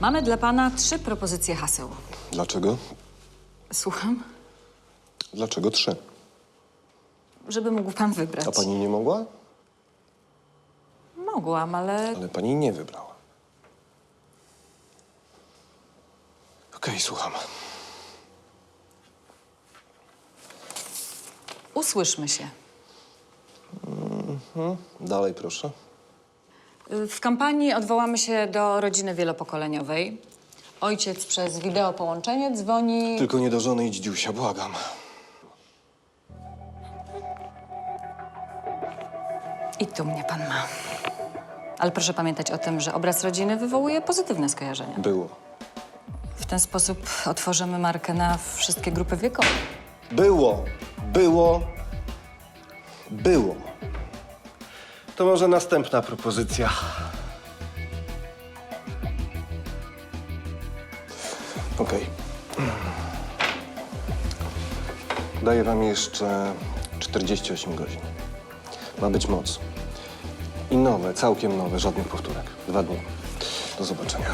Mamy dla pana trzy propozycje haseł. Dlaczego? Słucham? Dlaczego trzy? Żeby mógł pan wybrać. A pani nie mogła? Mogłam, ale Ale pani nie wybrała. Okej, słucham. usłyszmy się. Dalej proszę. W kampanii odwołamy się do rodziny wielopokoleniowej. Ojciec przez wideo połączenie dzwoni. Tylko nie do żony i dzidziusia, błagam. I tu mnie pan ma. Ale proszę pamiętać o tym, że obraz rodziny wywołuje pozytywne skojarzenia. Było. W ten sposób otworzymy markę na wszystkie grupy wiekowe. Było. Było. Było. To może następna propozycja. Okej. Daję wam jeszcze 48 godzin. Ma być moc. I nowe, całkiem nowe, żadnych powtórek. Dwa dni. Do zobaczenia.